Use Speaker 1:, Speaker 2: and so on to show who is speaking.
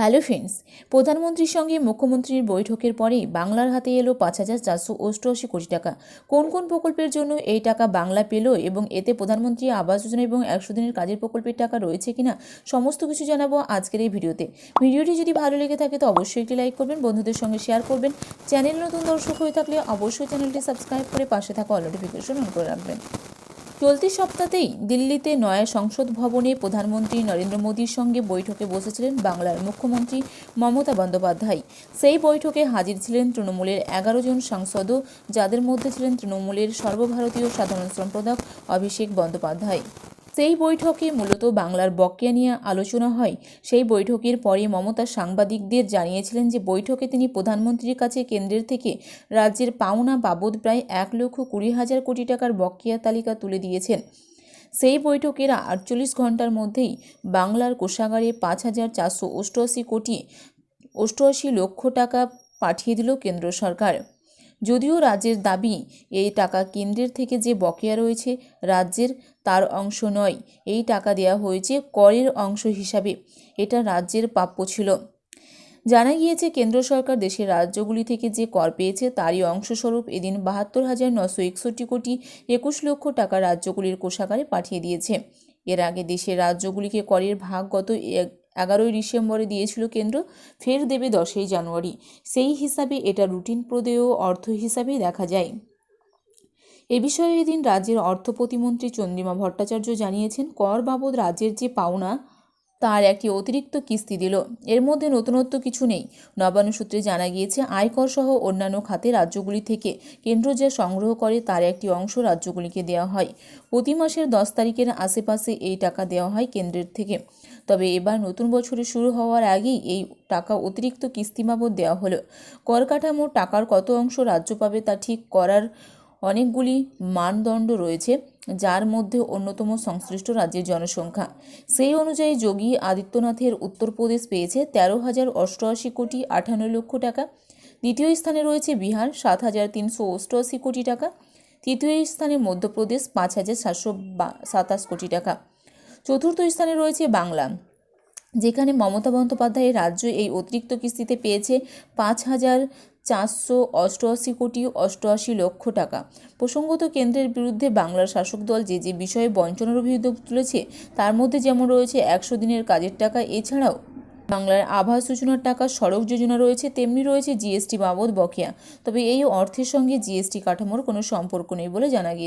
Speaker 1: Hello friends, প্রধানমন্ত্রীর সঙ্গে মুখ্যমন্ত্রীর বৈঠকের পরেই বাংলার হাতে এলো পাঁচ হাজার চারশো অষ্টআশি কোটি টাকা। কোন কোন প্রকল্পের জন্য এই টাকা বাংলা পেল এবং এতে প্রধানমন্ত্রী আবাস যোজনা এবং একশো দিনের কাজের প্রকল্পের টাকা রয়েছে কিনা সমস্ত কিছু জানাব আজকের এই ভিডিওতে। ভিডিওটি যদি ভালো লেগে থাকে তো অবশ্যই একটি লাইক করবেন, বন্ধুদের সঙ্গে শেয়ার করবেন। চ্যানেল নতুন দর্শক হয়ে থাকলে অবশ্যই চ্যানেলটি সাবস্ক্রাইব করে পাশে থাকা অল নোটিফিকেশন অন করে রাখবেন। চলতি সপ্তাহতেই দিল্লিতে নয়া সংসদ ভবনে প্রধানমন্ত্রী নরেন্দ্র মোদীর সঙ্গে বৈঠকে বসেছিলেন বাংলার মুখ্যমন্ত্রী মমতা বন্দ্যোপাধ্যায়। সেই বৈঠকে হাজির ছিলেন তৃণমূলের এগারো জন সাংসদও, যাদের মধ্যে ছিলেন তৃণমূলের সর্বভারতীয় সাধারণ সম্পাদক অভিষেক বন্দ্যোপাধ্যায়। সেই বৈঠকে মূলত বাংলার বকেয়া নিয়ে আলোচনা হয়। সেই বৈঠকের পরে মমতা সাংবাদিকদের জানিয়েছিলেন যে বৈঠকে তিনি প্রধানমন্ত্রীর কাছে কেন্দ্রের থেকে রাজ্যের পাওনা বাবদ প্রায় এক লক্ষ কুড়ি হাজার কোটি টাকার বকেয়া তালিকা তুলে দিয়েছেন। সেই বৈঠকের আটচল্লিশ ঘণ্টার মধ্যেই বাংলার কোষাগারে পাঁচ হাজার চারশো অষ্টআশি কোটি অষ্টআশি লক্ষ টাকা পাঠিয়ে দিল কেন্দ্র সরকার। যদিও রাজ্যের দাবি, এই টাকা কেন্দ্রের থেকে যে বকেয়া রয়েছে রাজ্যের, তার অংশ নয়। এই টাকা দেওয়া হয়েছে করের অংশ হিসাবে। এটা রাজ্যের প্রাপ্য ছিল। জানা গিয়েছে, কেন্দ্র সরকার দেশের রাজ্যগুলি থেকে যে কর পেয়েছে, তারই অংশস্বরূপ এদিন বাহাত্তর হাজার নশো একষট্টি কোটি একুশ লক্ষ টাকা রাজ্যগুলির কোষাগারে পাঠিয়ে দিয়েছে। এর আগে দেশের রাজ্যগুলিকে করের ভাগ গত এক- এগারোই ডিসেম্বরে দিয়েছিল কেন্দ্র, ফের দেবে দশই জানুয়ারি। সেই হিসাবে এটা রুটিন প্রদেয় অর্থ হিসাবে দেখা যায়। এ বিষয়ে এদিন রাজ্যের অর্থ প্রতিমন্ত্রী চন্দ্রিমা ভট্টাচার্য জানিয়েছেন, কর বাবদ রাজ্যের যে পাওনা তার একটি অতিরিক্ত কিস্তি দিল। এর মধ্যে নতুনত্ব কিছু নেই। নবান্ন সূত্রে জানা গিয়েছে, আয়কর সহ অন্যান্য খাতে রাজ্যগুলি থেকে কেন্দ্র যা সংগ্রহ করে তার একটি অংশ রাজ্যগুলিকে দেওয়া হয়। প্রতি মাসের দশ তারিখের আশেপাশে এই টাকা দেওয়া হয় কেন্দ্রের থেকে। তবে এবার নতুন বছরে শুরু হওয়ার আগেই এই টাকা অতিরিক্ত কিস্তি বাবদ দেওয়া হলো। কর কাঠামোর টাকার কত অংশ রাজ্য পাবে তা ঠিক করার অনেকগুলি মানদণ্ড রয়েছে। যার মধ্যে অন্যতম সংশ্লিষ্ট রাজ্যের জনসংখ্যা। সেই অনুযায়ী যোগী আদিত্যনাথের উত্তরপ্রদেশ পেয়েছে তেরো হাজার অষ্টআশি কোটি আটান্ন লক্ষ টাকা। দ্বিতীয় স্থানে রয়েছে বিহার, সাত হাজার তিনশো অষ্টআশি কোটি টাকা। তৃতীয় স্থানে মধ্যপ্রদেশ, পাঁচ হাজার সাতশো সাতাশ কোটি টাকা। চতুর্থ স্থানে রয়েছে বাংলা। যেখানে মমতা বন্দ্যোপাধ্যায়ের রাজ্য এই অতিরিক্ত কিস্তিতে পেয়েছে পাঁচ হাজার চারশো অষ্টআশি কোটি অষ্টআশি লক্ষ টাকা। প্রসঙ্গত কেন্দ্রের বিরুদ্ধে বাংলার শাসক দল যে যে বিষয়ে বঞ্চনার অভিযোগ তুলেছে, তার মধ্যে যেমন রয়েছে একশো দিনের কাজের টাকা, এছাড়াও বাংলার আভাস যোজনার টাকা, সড়ক যোজনা রয়েছে, তেমনি রয়েছে জিএসটি বাবদ বকেয়া। তবে এই অর্থের সঙ্গে জিএসটি কাঠামোর কোনো সম্পর্ক নেই বলে জানা গিয়েছে